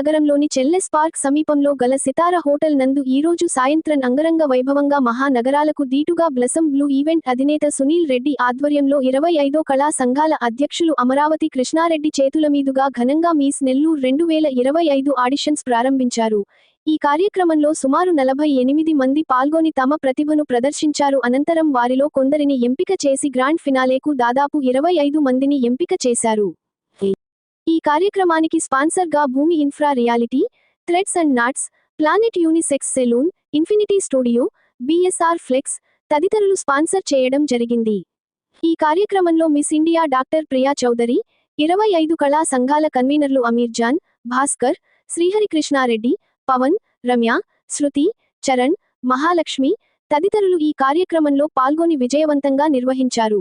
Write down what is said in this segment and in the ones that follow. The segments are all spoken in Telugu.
నగరంలోని చెల్లెస్ పార్క్ సమీపంలో గల సితార హోటల్ నందు ఈరోజు సాయంత్రం అంగరంగ వైభవంగా మహానగరాలకు దీటుగా బ్లసం బ్లూ ఈవెంట్ అధినేత సునీల్ రెడ్డి ఆధ్వర్యంలో ఇరవై ఐదో కళా సంఘాల అధ్యక్షులు అమరావతి కృష్ణారెడ్డి చేతుల మీదుగా ఘనంగా మీస్ నెల్లూరు రెండు వేల ఇరవై ఐదు ఆడిషన్స్ ప్రారంభించారు. ఈ కార్యక్రమంలో సుమారు నలభై ఎనిమిది మంది పాల్గొని తమ ప్రతిభను ప్రదర్శించారు. అనంతరం వారిలో కొందరిని ఎంపిక చేసి గ్రాండ్ ఫినాలేకు దాదాపు ఇరవై ఐదు మందిని ఎంపిక చేశారు. కార్యక్రమానికి స్పాన్సర్గా Bhoomi infra reality threads and knots planet unisex salon infinity studio BSR flex తదితరులు స్పాన్సర్ చేయడం జరిగింది. ఈ కార్యక్రమంలో miss India doctor Priya Chowdary ఇరవై ఐదు కళా సంఘాల కన్వీనర్లు అమీర్ జాన్ భాస్కర్ శ్రీహరికృష్ణారెడ్డి పవన్ రమ్య శృతి చరణ్ మహాలక్ష్మి తదితరులు ఈ కార్యక్రమంలో పాల్గొని విజయవంతంగా నిర్వహించారు.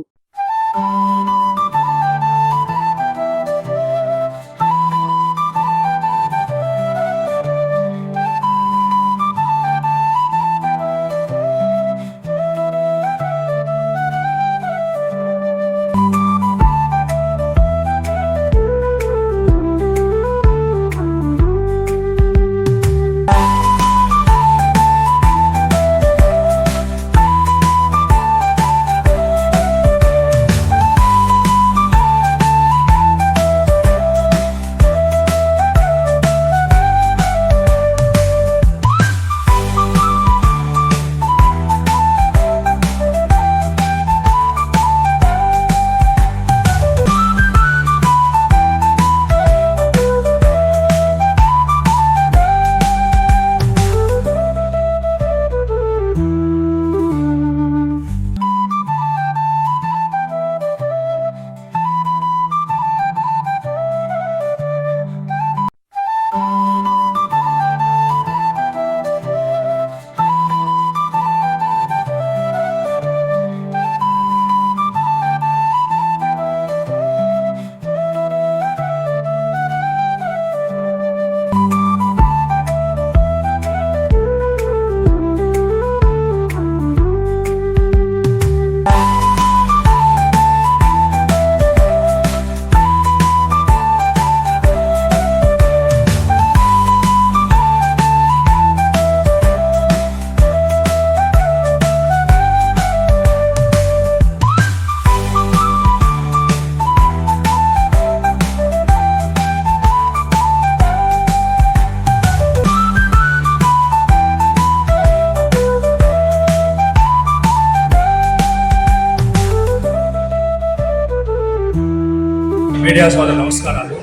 మీడియా సోదరు నమస్కారాలు.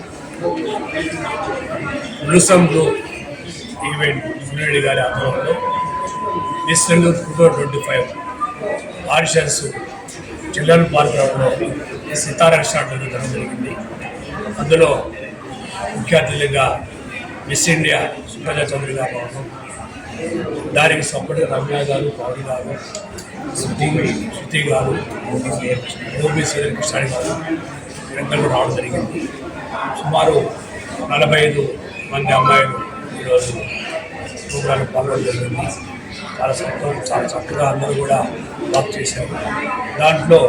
బ్లూసంలో ఈవెంట్ సునీరెడ్డి గారి ఆధ్వర్యంలో miss two thousand twenty five auditions children park రావడంలో సితారా రెస్టారెంట్ జరగడం జరిగింది. అందులో ముఖ్య అతిథిగా మిస్ ఇండియా సుప్రజా చౌదరి గారు రావడం దానికి సపోర్ట్ రమ్య గారు పవన్ గారు శృతి శృతి గారు ఓబీ శ్రీకృష్ణ గారు వీరందరూ రావడం జరిగింది. సుమారు నలభై ఐదు మంది అమ్మాయిలు ఈరోజు ప్రోగ్రాంలో పాల్గొనడం జరిగింది. చాలా సంతోషం చాలా చక్కగా అందరూ కూడా వర్క్ చేశారు. దాంట్లో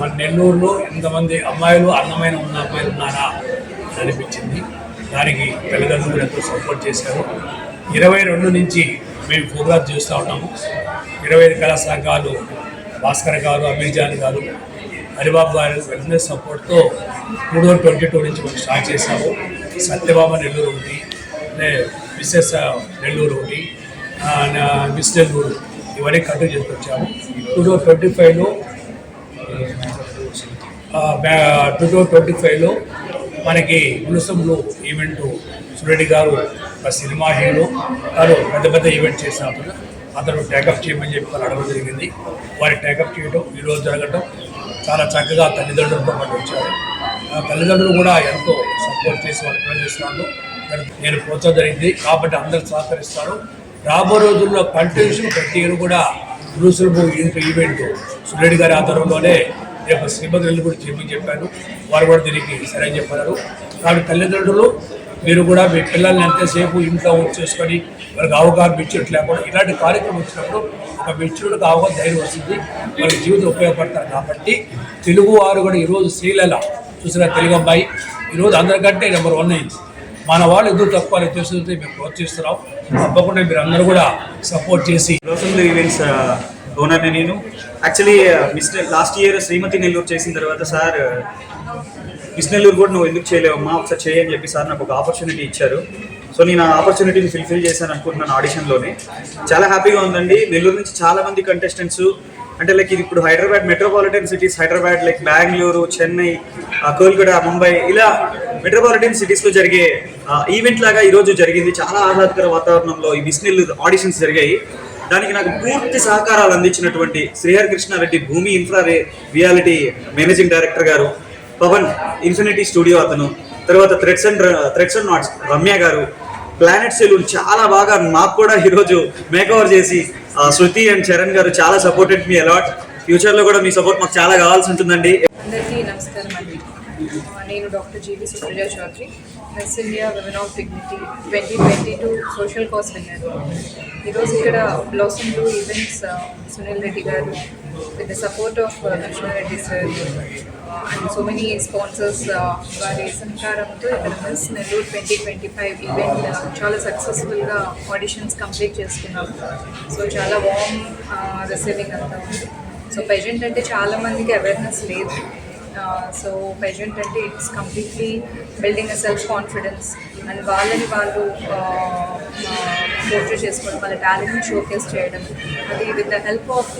మన నెల్లూరులో ఎంతమంది అమ్మాయిలు అందమైన ఉన్న అమ్మాయిలు ఉన్నారా అనిపించింది. దానికి తల్లిదండ్రులు ఎంతో సపోర్ట్ చేశారు. ఇరవై రెండు నుంచి మేము ప్రోగ్రామ్ చేస్తూ ఉన్నాము. ఇరవై ఐదు కళా సంఘాలు భాస్కర్ గారు అమీర్జాన్ గారు హరిబాబు గారి వెల్నెస్ సపోర్ట్తో మూడు థౌజండ్ ట్వంటీ టూ నుంచి మనం స్టార్ట్ చేశాము. సత్యబాబా నెల్లూరు ఒకటి మిస్సెస్ నెల్లూరు ఒకటి మిస్ నెల్లూరు ఇవన్నీ కంటిన్యూ చేసుకొచ్చాము టూ థౌజండ్ ట్వంటీ ఫైవ్లో టూ థౌజండ్ ట్వంటీ ఫైవ్లో మనకి ఉలుసంలో ఈవెంట్ సురెడ్డి గారు ఒక సినిమా హీరో గారు పెద్ద పెద్ద ఈవెంట్ చేసినప్పుడు అతను టేకప్ చేయమని చెప్పి వాళ్ళు అడగడం జరిగింది. వారి టేకప్ చేయడం ఈరోజు జరగటం చాలా చక్కగా తల్లిదండ్రులతో పాటు వచ్చారు. ఆ తల్లిదండ్రులు కూడా ఎంతో సపోర్ట్ చేసి వాళ్ళు పనిచేస్తున్నారు. నేను ప్రోత్సాహం జరిగింది. కాబట్టి అందరూ సహకరిస్తారు. రాబో రోజుల్లో కంటిన్యూషన్ ప్రతి ఇయర్ కూడా బ్రూసులు ఈవెంట్ సురేడి గారి ఆధ్వర్యంలోనే రేపు శ్రీమతి వెళ్ళి కూడా చెప్పి చెప్పాను వారు కూడా దీనికి సరే చెప్పారు. కాబట్టి తల్లిదండ్రులు మీరు కూడా మీ పిల్లల్ని ఎంతసేపు ఇంట్లో ఉంచేసుకొని వాళ్ళకి అవగాహన మెచ్యూరిటీ లేకుండా ఇలాంటి కార్యక్రమం వచ్చినప్పుడు ఒక మెచ్యూర్డ్కి అవగాహన ధైర్యం వస్తుంది. వాళ్ళకి జీవితం ఉపయోగపడతారు కాబట్టి తెలుగువారు కూడా ఈరోజు శ్రీలల చూసిన తెలుగు అమ్మాయి ఈరోజు అందరికంటే నెంబర్ వన్ అయింది. మన వాళ్ళు ఎందుకు తక్కువ అని మేము ప్రోత్సహిస్తున్నాం. తప్పకుండా మీరు అందరూ కూడా సపోర్ట్ చేసి. బ్లౌసమ్ ఈవెంట్స్ ఓనర్ని నేను. Actually mister last year Shrimati Nellore చేసిన తర్వాత సార్ మిస్ నెల్లూరు కూడా నువ్వు ఎందుకు చేయలేవమ్మా ఒకసారి చేయని చెప్పి సార్ నాకు ఒక ఆపర్చునిటీ ఇచ్చారు. సో నేను ఆ ఆపర్చునిటీని ఫిల్ఫిల్ చేశాను అనుకుంటున్నాను ఆడిషన్లోనే చాలా హ్యాపీగా ఉందండి. నెల్లూరు నుంచి చాలా మంది కంటెస్టెంట్స్ అంటే లైక్ ఇది ఇప్పుడు Hyderabad metropolitan cities Hyderabad like Bengaluru Chennai ఆ, కోల్కతా ముంబై ఇలా మెట్రోపాలిటన్ సిటీస్లో జరిగే ఈవెంట్ లాగా ఈరోజు జరిగింది. చాలా ఆహ్లాదకర వాతావరణంలో ఈ బిస్నెల్ ఆడిషన్స్ జరిగాయి. దానికి నాకు పూర్తి సహకారాలు అందించినటువంటి శ్రీహరి కృష్ణారెడ్డి భూమి ఇన్ఫ్రా రియాలిటీ మేనేజింగ్ డైరెక్టర్ గారు. పవన్ ఇన్ఫినిటీ స్టూడియో అతను తర్వాత threads and threads and knots Ramya garu planet salon చాలా బాగా మాకు కూడా ఈరోజు మేకవర్ చేసి శృతి అండ్ చరణ్ గారు చాలా సపోర్టెడ్ మీ అలాట్ ఫ్యూచర్లో కూడా మీ సపోర్ట్ మాకు చాలా కావాల్సి ఉంటుందండి. అందరికీ నమస్కారం అండి. నేను doctor G V Supraja Chowdary miss India women of dignity twenty twenty two social cause winner ఈరోజు ఇక్కడ blossom two events Sunil Reddy garu with the support of Krishna Reddy sir and so many sponsors వారి సహకారంతో ఇక్కడ miss Nellore twenty twenty five event చాలా సక్సెస్ఫుల్గా ఆడిషన్స్ కంప్లీట్ చేసుకున్నాం. సో చాలా వామ్ రిసీవింగ్ uh, అంతా ఉంది. సో ప్రజెంట్ అంటే చాలా మందికి అవేర్నెస్ లేదు. సో పెజెంట్ అంటే it's completely building a self confidence and వాళ్ళని వాళ్ళు పోర్ట్రేట్ చేసుకోవడం వాళ్ళ టాలెంట్ని షోకేస్ చేయడం. అది with the help of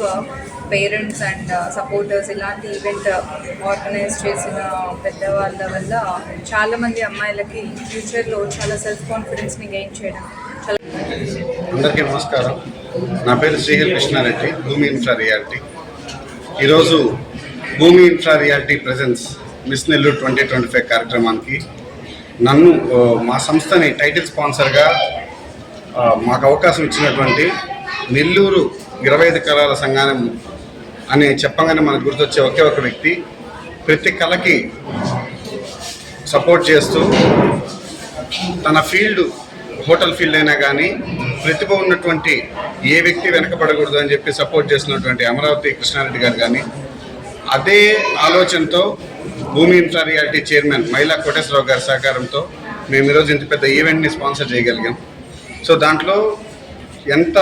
parents and supporters ఇలాంటి ఈవెంట్ ఆర్గనైజ్ చేసిన పెద్దవాళ్ళ వల్ల చాలామంది అమ్మాయిలకి ఫ్యూచర్లో చాలా సెల్ఫ్ కాన్ఫిడెన్స్ని గెయిన్ చేయడం. చాలా అందరికీ నమస్కారం. నా పేరు శ్రీహరి కృష్ణారెడ్డి భూమి ఇన్ఫ్రా రియాలిటీ. ఈరోజు Bhoomi infra reality presence miss Nellore twenty twenty five కార్యక్రమానికి. నన్ను మా సంస్థని టైటిల్ స్పాన్సర్గా మాకు అవకాశం ఇచ్చినటువంటి నెల్లూరు ఇరవై ఐదు కళల సంఘానం అని చెప్పగానే మనకు గుర్తొచ్చే ఒకే ఒక వ్యక్తి. ప్రతి కళకి సపోర్ట్ చేస్తూ తన ఫీల్డ్ హోటల్ ఫీల్డ్ అయినా కానీ ప్రతిభ ఉన్నటువంటి ఏ వ్యక్తి వెనకబడకూడదు అని చెప్పి సపోర్ట్ చేసినటువంటి అమరావతి కృష్ణారెడ్డి గారు కానీ అదే ఆలోచనతో భూమి ఇన్ఫ్రా రియాలిటీ చైర్మన్ మహిళా కోటేశ్వరరావు గారి సహకారంతో మేము ఈరోజు ఇంత పెద్ద ఈవెంట్ని స్పాన్సర్ చేయగలిగాం. సో దాంట్లో ఎంత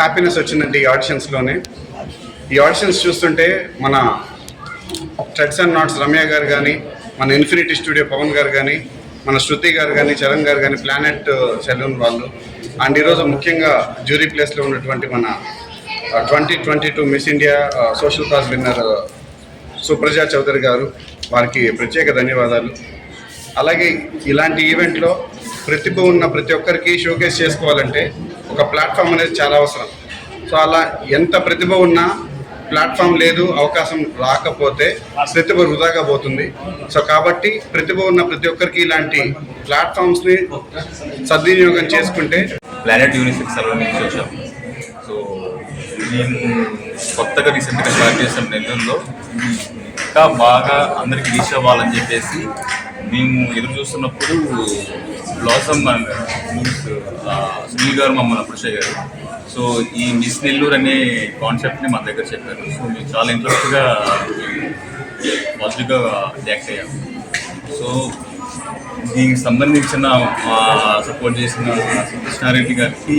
హ్యాపీనెస్ వచ్చిందంటే ఈ ఆడిషన్స్లోనే. ఈ ఆడిషన్స్ చూస్తుంటే మన ట్రెడ్స్ అండ్ నాట్స్ రమ్య గారు కానీ మన ఇన్ఫినిటీ స్టూడియో పవన్ గారు కానీ మన శృతి గారు కానీ చరణ్ గారు కానీ ప్లానెట్ సెలూన్ వాళ్ళు. అండ్ ఈరోజు ముఖ్యంగా జ్యూరీ ప్లేస్లో ఉన్నటువంటి మన twenty twenty two miss India social cause winner Supraja Chowdary garu వారికి ప్రత్యేక ధన్యవాదాలు. అలాగే ఇలాంటి ఈవెంట్లో ప్రతిభ ఉన్న ప్రతి ఒక్కరికి షోకేస్ చేసుకోవాలంటే ఒక ప్లాట్ఫామ్ అనేది చాలా అవసరం. సో అలా ఎంత ప్రతిభ ఉన్నా ప్లాట్ఫామ్ లేదు అవకాశం రాకపోతే ప్రతిభ వృధాగా పోతుంది. సో కాబట్టి ప్రతిభ ఉన్న ప్రతి ఒక్కరికి ఇలాంటి ప్లాట్ఫామ్స్ని సద్వినియోగం చేసుకుంటే ప్లానెట్ యూనిసెక్స్ వచ్చాం. మేము కొత్తగా రీసెంట్గా స్టార్ట్ చేసాం నెల్లూరులో. ఇంకా బాగా అందరికి రీచ్ అవ్వాలని చెప్పేసి మేము ఎదురు చూస్తున్నప్పుడు బ్లాసమ్ అండ్ మీన్స్ సునీల్ గారు మమ్మల్ని అప్రోచ్ అయ్యారు సో ఈ మిస్ నెల్లూరు అనే కాన్సెప్ట్ని మా దగ్గర చెప్పారు. సో మేము చాలా ఇంట్రెస్ట్గా పాజిటివ్గా రియాక్ట్ అయ్యాము సో దీనికి సంబంధించిన మా సపోర్ట్ చేసిన కృష్ణారెడ్డి గారికి